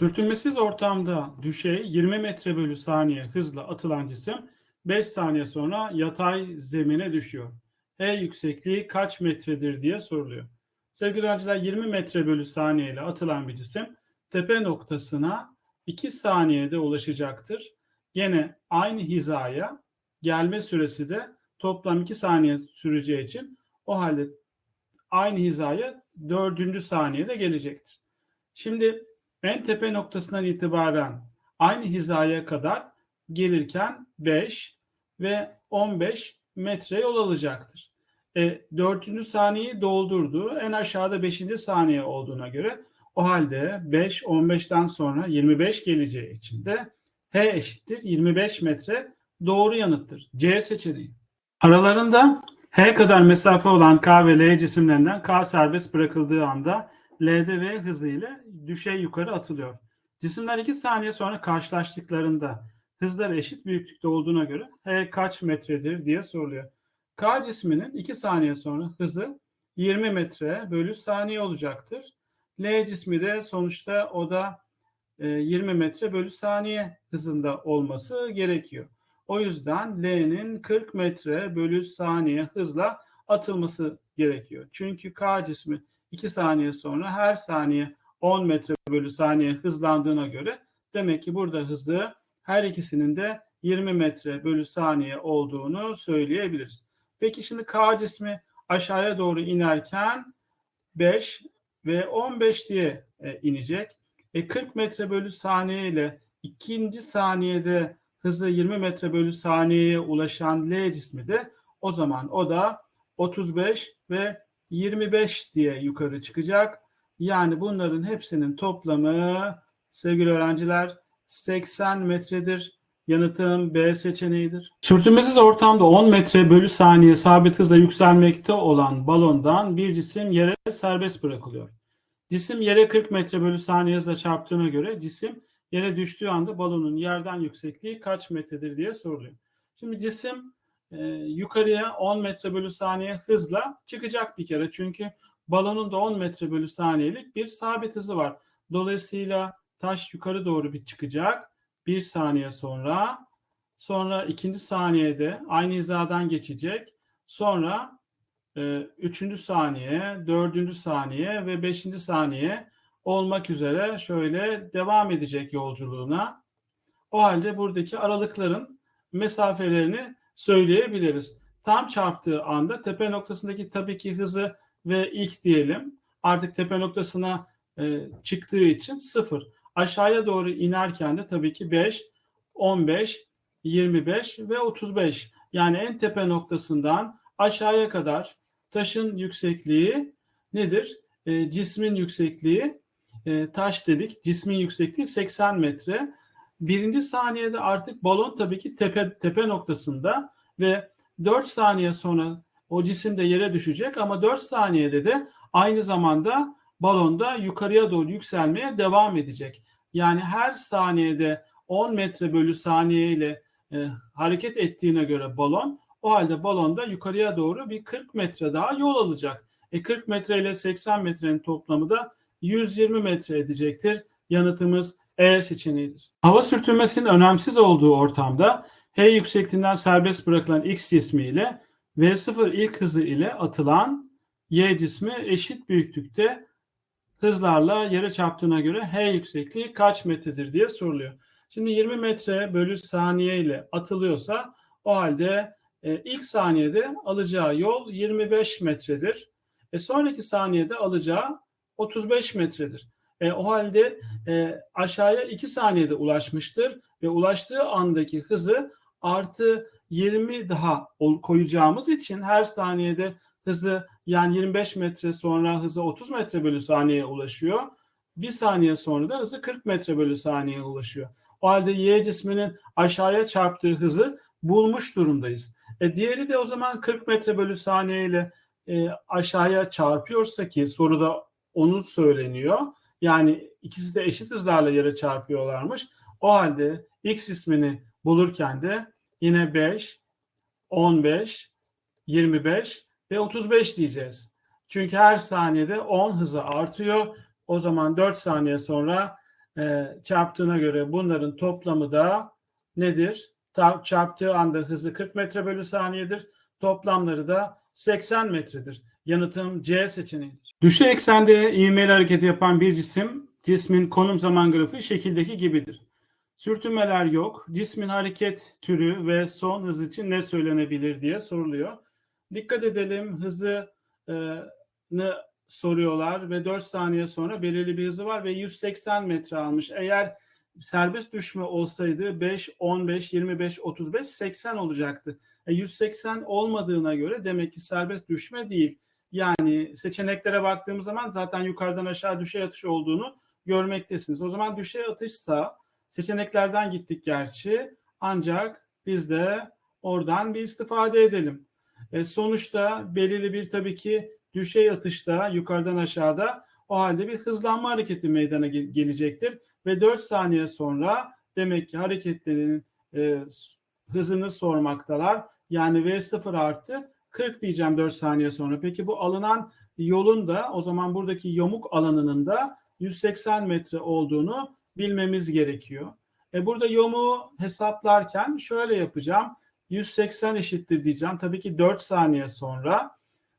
Sürtünmesiz ortamda düşey 20 metre bölü saniye hızla atılan cisim 5 saniye sonra yatay zemine düşüyor. H yüksekliği kaç metredir diye soruluyor. Sevgili öğrenciler 20 metre bölü saniye ile atılan bir cisim tepe noktasına 2 saniyede ulaşacaktır. Gene aynı hizaya gelme süresi de toplam 2 saniye süreceği için o halde aynı hizaya 4. saniyede gelecektir. Şimdi en tepe noktasından itibaren aynı hizaya kadar gelirken 5 ve 15 metre yol alacaktır. E, 4. saniyeyi doldurdu. En aşağıda 5. saniye olduğuna göre o halde 5 15'ten sonra 25 geleceği için de H eşittir 25 metre doğru yanıttır. C seçeneği. Aralarında H kadar mesafe olan K ve L cisimlerinden K serbest bırakıldığı anda L'de V hızı ile düşey yukarı atılıyor. Cisimler 2 saniye sonra karşılaştıklarında hızları eşit büyüklükte olduğuna göre H kaç metredir diye soruluyor. K cisminin 2 saniye sonra hızı 20 metre bölü saniye olacaktır. L cismi de sonuçta o da 20 metre bölü saniye hızında olması gerekiyor. O yüzden L'nin 40 metre bölü saniye hızla atılması gerekiyor. Çünkü K cismi 2 saniye sonra her saniye 10 metre bölü saniye hızlandığına göre demek ki burada hızı her ikisinin de 20 metre bölü saniye olduğunu söyleyebiliriz. Peki şimdi K cismi aşağıya doğru inerken 5 ve 15 diye e, inecek. E 40 metre bölü saniye ile ikinci saniyede hızı 20 metre bölü saniyeye ulaşan L cismi de o zaman o da 35 ve 25 diye yukarı çıkacak. Yani bunların hepsinin toplamı sevgili öğrenciler 80 metredir. Yanıtım B seçeneğidir. Sürtünmesiz ortamda 10 metre bölü saniye sabit hızla yükselmekte olan balondan bir cisim yere serbest bırakılıyor. Cisim yere 40 metre bölü saniye hızla çarptığına göre cisim yere düştüğü anda balonun yerden yüksekliği kaç metredir diye soruluyor. Şimdi cisim e, yukarıya 10 metre bölü saniye hızla çıkacak bir kere. Çünkü balonun da 10 metre bölü saniyelik bir sabit hızı var. Dolayısıyla taş yukarı doğru bir çıkacak. Bir saniye sonra sonra ikinci saniyede aynı hizadan geçecek. Sonra e, üçüncü saniye, dördüncü saniye ve beşinci saniye olmak üzere şöyle devam edecek yolculuğuna. O halde buradaki aralıkların mesafelerini söyleyebiliriz. Tam çarptığı anda tepe noktasındaki tabii ki hızı ve ilk diyelim artık tepe noktasına e, çıktığı için sıfır. Aşağıya doğru inerken de tabii ki 5, 15, 25 ve 35. Yani en tepe noktasından aşağıya kadar taşın yüksekliği nedir? E, cismin yüksekliği e, taş dedik. Cismin yüksekliği 80 metre. Birinci saniyede artık balon tabii ki tepe, tepe noktasında ve 4 saniye sonra o cisim de yere düşecek ama 4 saniyede de aynı zamanda balonda yukarıya doğru yükselmeye devam edecek. Yani her saniyede 10 metre bölü saniye ile e, hareket ettiğine göre balon o halde balonda yukarıya doğru bir 40 metre daha yol alacak. E 40 metre ile 80 metrenin toplamı da 120 metre edecektir. Yanıtımız E seçeneğidir. Hava sürtünmesinin önemsiz olduğu ortamda H yüksekliğinden serbest bırakılan X cismi ile V0 ilk hızı ile atılan Y cismi eşit büyüklükte hızlarla yere çarptığına göre H yüksekliği kaç metredir diye soruluyor. Şimdi 20 metre bölü saniye ile atılıyorsa o halde e, ilk saniyede alacağı yol 25 metredir. E, sonraki saniyede alacağı 35 metredir. E, o halde e, aşağıya 2 saniyede ulaşmıştır ve ulaştığı andaki hızı artı 20 daha koyacağımız için her saniyede hızı yani 25 metre sonra hızı 30 metre bölü saniyeye ulaşıyor. Bir saniye sonra da hızı 40 metre bölü saniyeye ulaşıyor. O halde Y cisminin aşağıya çarptığı hızı bulmuş durumdayız. E diğeri de o zaman 40 metre bölü saniye ile e, aşağıya çarpıyorsa ki soruda onu söyleniyor. Yani ikisi de eşit hızlarla yere çarpıyorlarmış. O halde X ismini bulurken de yine 5, 15, 25 ve 35 diyeceğiz. Çünkü her saniyede 10 hızı artıyor. O zaman 4 saniye sonra e, çarptığına göre bunların toplamı da nedir? Ta- çarptığı anda hızı 40 metre bölü saniyedir. Toplamları da 80 metredir. Yanıtım C seçeneğidir. Düşey eksende ivmeli hareketi yapan bir cisim, cismin konum zaman grafiği şekildeki gibidir. Sürtünmeler yok. Cismin hareket türü ve son hız için ne söylenebilir diye soruluyor. Dikkat edelim hızı e, ne soruyorlar ve 4 saniye sonra belirli bir hızı var ve 180 metre almış. Eğer serbest düşme olsaydı 5, 15, 25, 35, 80 olacaktı. E 180 olmadığına göre demek ki serbest düşme değil. Yani seçeneklere baktığımız zaman zaten yukarıdan aşağı düşey atış olduğunu görmektesiniz. O zaman düşey atışsa seçeneklerden gittik gerçi ancak biz de oradan bir istifade edelim. E sonuçta belirli bir tabii ki düşey atışta yukarıdan aşağıda o halde bir hızlanma hareketi meydana ge- gelecektir ve 4 saniye sonra demek ki hareketlerin e, hızını sormaktalar. Yani V0 artı 40 diyeceğim 4 saniye sonra. Peki bu alınan yolun da o zaman buradaki yamuk alanının da 180 metre olduğunu bilmemiz gerekiyor. E burada yomuğu hesaplarken şöyle yapacağım. 180 eşittir diyeceğim. Tabii ki 4 saniye sonra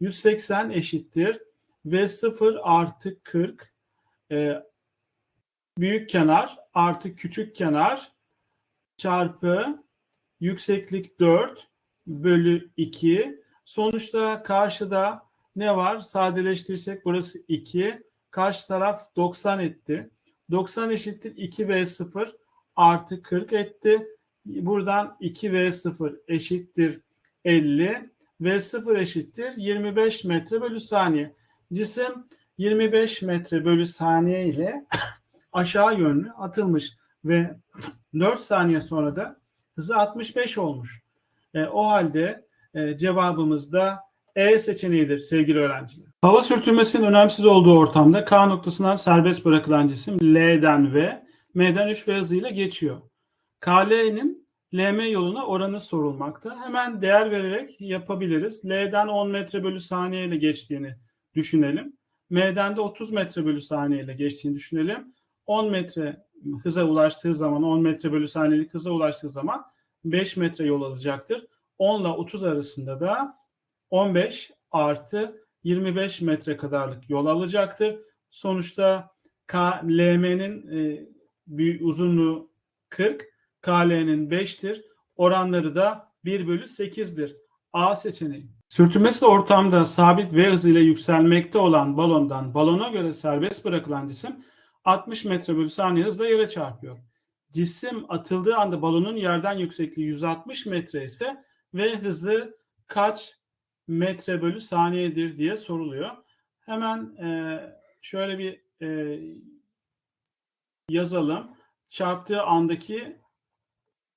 180 eşittir V0 artı 40 e, büyük kenar artı küçük kenar çarpı yükseklik 4 bölü 2. Sonuçta karşıda ne var? Sadeleştirirsek burası 2. Karşı taraf 90 etti. 90 eşittir 2V0 artı 40 etti. Buradan 2V0 eşittir 50. V0 eşittir 25 metre bölü saniye. Cisim 25 metre bölü saniye ile aşağı yönlü atılmış ve 4 saniye sonra da hızı 65 olmuş. E, o halde e, cevabımız da E seçeneğidir sevgili öğrenciler. Hava sürtünmesinin önemsiz olduğu ortamda K noktasından serbest bırakılan cisim L'den V, M'den 3 V hızıyla geçiyor. KL'nin LM yoluna oranı sorulmakta. Hemen değer vererek yapabiliriz. L'den 10 metre bölü saniye ile geçtiğini düşünelim. M'den de 30 metre bölü saniye ile geçtiğini düşünelim. 10 metre hıza ulaştığı zaman 10 metre bölü saniyelik hıza ulaştığı zaman 5 metre yol alacaktır. 10 ile 30 arasında da 15 artı 25 metre kadarlık yol alacaktır. Sonuçta KLM'nin e, bir uzunluğu 40, KL'nin 5'tir. Oranları da 1 bölü 8'dir. A seçeneği. Sürtünmesi ortamda sabit V hızıyla yükselmekte olan balondan balona göre serbest bırakılan cisim 60 metre bölü saniye hızla yere çarpıyor. Cisim atıldığı anda balonun yerden yüksekliği 160 metre ise V hızı kaç metre bölü saniyedir diye soruluyor. Hemen e, şöyle bir e, yazalım. Çarptığı andaki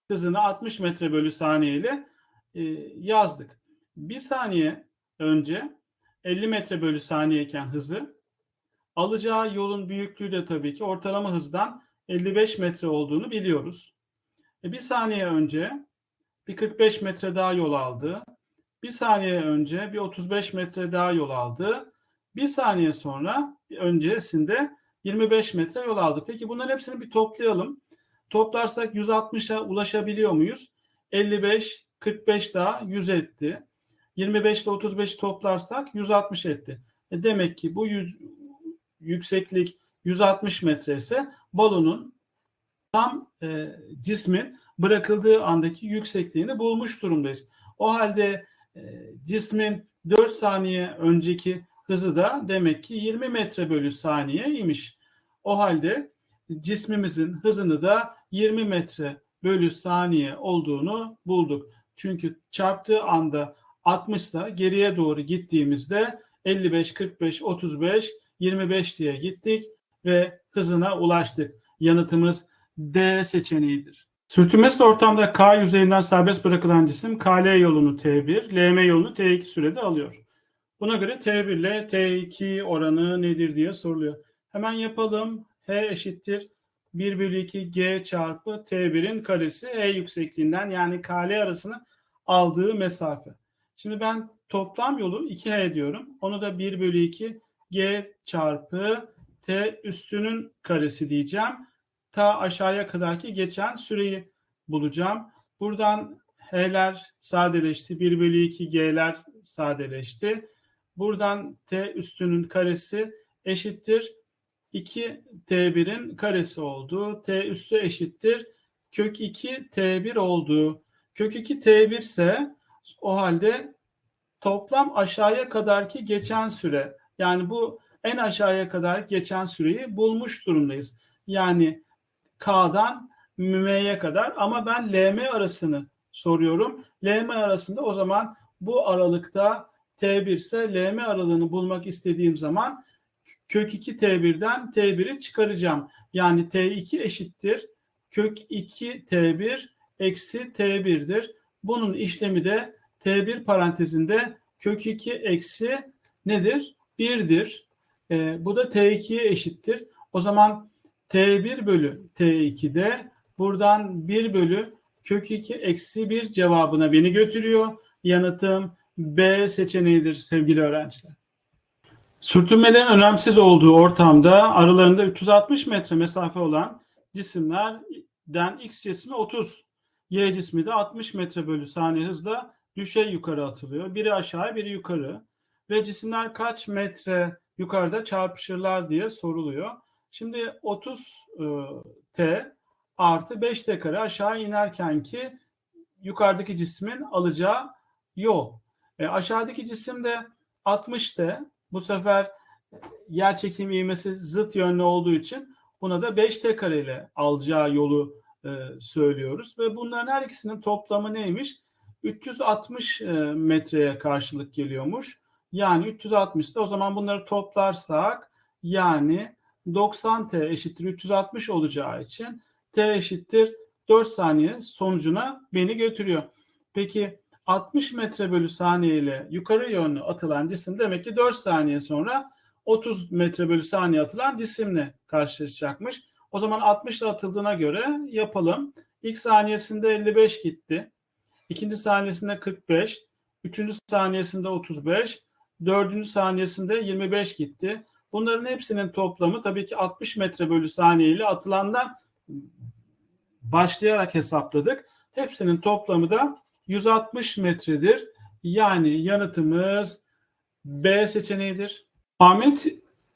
hızını 60 metre bölü saniye ile e, yazdık. Bir saniye önce 50 metre bölü saniyeyken hızı alacağı yolun büyüklüğü de tabii ki ortalama hızdan 55 metre olduğunu biliyoruz. E, bir saniye önce bir 45 metre daha yol aldı. Bir saniye önce bir 35 metre daha yol aldı. Bir saniye sonra öncesinde 25 metre yol aldı. Peki bunların hepsini bir toplayalım. Toplarsak 160'a ulaşabiliyor muyuz? 55, 45 daha 100 etti. 25 ile 35 toplarsak 160 etti. E demek ki bu yüz, yükseklik 160 metre ise balonun tam e, cismin bırakıldığı andaki yüksekliğini bulmuş durumdayız. O halde cismin 4 saniye önceki hızı da demek ki 20 metre bölü saniye imiş. O halde cismimizin hızını da 20 metre bölü saniye olduğunu bulduk. Çünkü çarptığı anda 60 ise geriye doğru gittiğimizde 55, 45, 35, 25 diye gittik ve hızına ulaştık. Yanıtımız D seçeneğidir. Sürtünmesiz ortamda K yüzeyinden serbest bırakılan cisim KL yolunu T1, LM yolunu T2 sürede alıyor. Buna göre T1 ile T2 oranı nedir diye soruluyor. Hemen yapalım. H eşittir 1 bölü 2 G çarpı T1'in karesi E yüksekliğinden yani KL arasını aldığı mesafe. Şimdi ben toplam yolu 2H diyorum. Onu da 1 bölü 2 G çarpı T üstünün karesi diyeceğim. Ta aşağıya kadarki geçen süreyi bulacağım. Buradan H'ler sadeleşti. 1 bölü 2 G'ler sadeleşti. Buradan T üstünün karesi eşittir. 2 T1'in karesi oldu. T üstü eşittir. Kök 2 T1 oldu. Kök 2 T1 ise o halde toplam aşağıya kadarki geçen süre yani bu en aşağıya kadar geçen süreyi bulmuş durumdayız. Yani K'dan M'ye kadar ama ben LM arasını soruyorum. LM arasında o zaman bu aralıkta T1 ise LM aralığını bulmak istediğim zaman kök 2 T1'den T1'i çıkaracağım. Yani T2 eşittir kök 2 T1 eksi T1'dir. Bunun işlemi de T1 parantezinde kök 2 eksi nedir? 1'dir. E, bu da T2'ye eşittir. O zaman T1 bölü T2'de buradan 1 bölü kök 2 eksi 1 cevabına beni götürüyor. Yanıtım B seçeneğidir sevgili öğrenciler. Sürtünmelerin önemsiz olduğu ortamda aralarında 360 metre mesafe olan cisimlerden X cismi 30, Y cismi de 60 metre bölü saniye hızla düşey yukarı atılıyor. Biri aşağı biri yukarı ve cisimler kaç metre yukarıda çarpışırlar diye soruluyor. Şimdi 30 e, artı 5 T kare aşağı inerken ki yukarıdaki cismin alacağı yol. E, aşağıdaki cisim de 60 T. Bu sefer yer çekimi ivmesi zıt yönlü olduğu için buna da 5 T kare ile alacağı yolu e, söylüyoruz. Ve bunların her ikisinin toplamı neymiş? 360 e, metreye karşılık geliyormuş. Yani 360 ise o zaman bunları toplarsak yani 90 T eşittir 360 olacağı için T eşittir 4 saniye sonucuna beni götürüyor. Peki 60 metre bölü saniye ile yukarı yönlü atılan cisim demek ki 4 saniye sonra 30 metre bölü saniye atılan cisimle karşılaşacakmış. O zaman 60 ile atıldığına göre yapalım. İlk saniyesinde 55 gitti. İkinci saniyesinde 45. Üçüncü saniyesinde 35. Dördüncü saniyesinde 25 gitti. Bunların hepsinin toplamı tabii ki 60 metre bölü saniye ile atılandan başlayarak hesapladık. Hepsinin toplamı da 160 metredir. Yani yanıtımız B seçeneğidir. Ahmet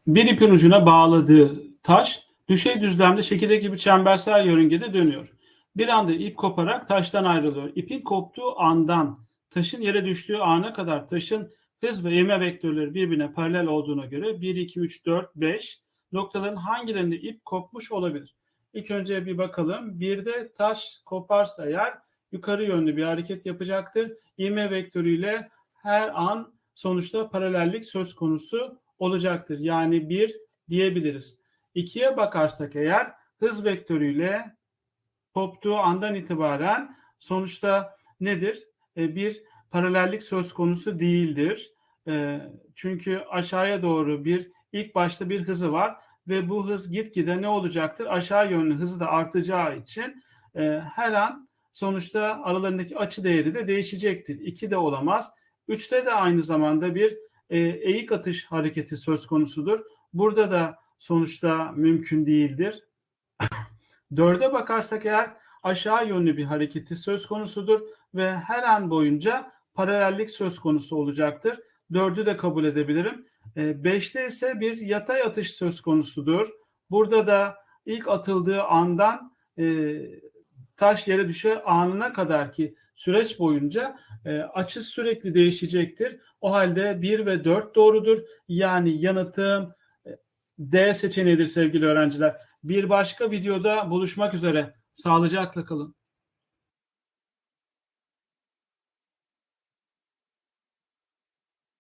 bir ipin ucuna bağladığı taş düşey düzlemde şekildeki gibi çembersel yörüngede dönüyor. Bir anda ip koparak taştan ayrılıyor. İpin koptuğu andan taşın yere düştüğü ana kadar taşın hız ve ivme vektörleri birbirine paralel olduğuna göre 1, 2, 3, 4, 5 noktaların hangilerinde ip kopmuş olabilir? İlk önce bir bakalım. Bir de taş koparsa eğer yukarı yönlü bir hareket yapacaktır. İvme vektörüyle her an sonuçta paralellik söz konusu olacaktır. Yani bir diyebiliriz. İkiye bakarsak eğer hız vektörüyle koptuğu andan itibaren sonuçta nedir? E, bir paralellik söz konusu değildir. E, çünkü aşağıya doğru bir ilk başta bir hızı var ve bu hız gitgide ne olacaktır? Aşağı yönlü hızı da artacağı için e, her an sonuçta aralarındaki açı değeri de değişecektir. 2 de olamaz. 3'te de aynı zamanda bir e, eğik atış hareketi söz konusudur. Burada da sonuçta mümkün değildir. Dörde bakarsak eğer aşağı yönlü bir hareketi söz konusudur ve her an boyunca paralellik söz konusu olacaktır. Dördü de kabul edebilirim. E, beşte ise bir yatay atış söz konusudur. Burada da ilk atıldığı andan e, taş yere düşe anına kadar ki süreç boyunca e, açı sürekli değişecektir. O halde 1 ve 4 doğrudur. Yani yanıtım e, D seçeneğidir sevgili öğrenciler. Bir başka videoda buluşmak üzere. Sağlıcakla kalın.